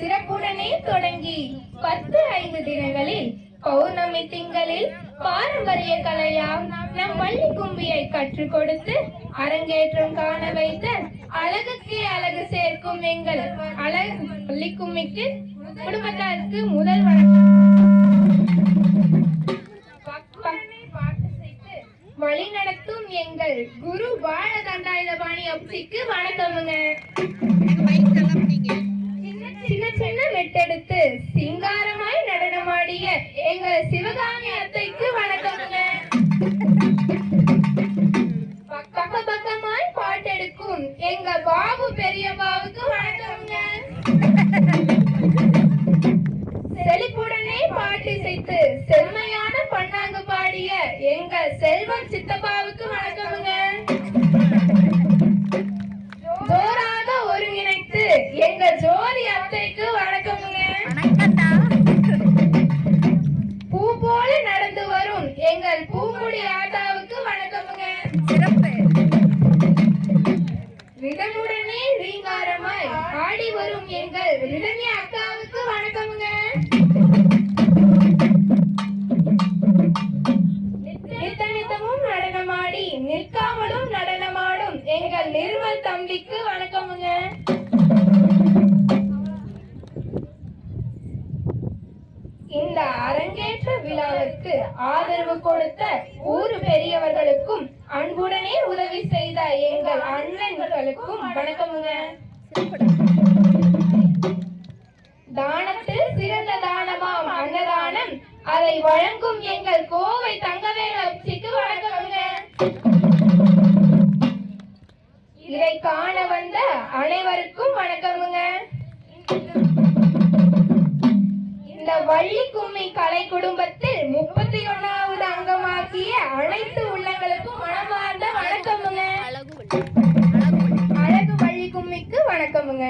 சிறப்புடனே தொடங்கி பத்து ஐந்து தினங்களில் பௌர்ணமி திங்களில் பாரம்பரிய கலையால் நம் பள்ளி கும்பியை கற்றுக் கொடுத்து அரங்கேற்றம் காண வைத்த அழகுக்கே அழகு சேர்க்கும் எங்கள் அழகு பள்ளி கும்மிக்கு குடும்பத்தாருக்கு முதல் வணக்கம். வழிநடத்தும் எங்கள் குரு பால தண்டாயுதபாணி அப்சிக்கு வணக்கமுங்க. சின்ன சிங்காரமாய் நடனமாடிய எங்கள் சிவகாமி அத்தைக்கு வணக்கம்ங்க. பக்க பக்கமாய் பாட்டெடுக்கும் எங்க பாபு பெரிய பாவுக்கு வணக்கம்ங்க. செழிப்புடனே பாட்டு இசைத்து செம்மையான பண்ணாங்கு பாடிய எங்க செல்வம் சித்தப்பாவுக்கு வணக்கமுங்க. ஜோராக ஒருங்கிணைத்து எங்க ஜோதி அத்தைக்கு பாடி வரும் எங்கள் ரிதன்யா அக்காவுக்கு வணக்கமுங்க. நித்த நித்தமும் நடனமாடி நிற்காமலும் நடனமாடும் எங்கள் நிர்மல் தம்பிக்கு வணக்கமுங்க. இந்த அரங்கேற்ற விழாவிற்கு ஆதரவு கொடுத்த ஊர் பெரியவர்களுக்கும் அன்புடனே உதவி செய்த எங்கள் அண்ணன்களுக்கும் வணக்கமுங்க. தானத்தில் சிறந்த தானமாம் அன்னதானம். அதை வழங்கும் எங்கள் கோவை தங்கவேல் அப்சிக்கு வணக்கமுங்க. இதை காண வந்த அனைவருக்கும் வணக்கமுங்க. இந்த வள்ளி கும்மி கலை குடும்பத்தில் முப்பத்தி ஒன்னாவது அங்கமாக்கிய அனைத்து வணக்கமுங்க.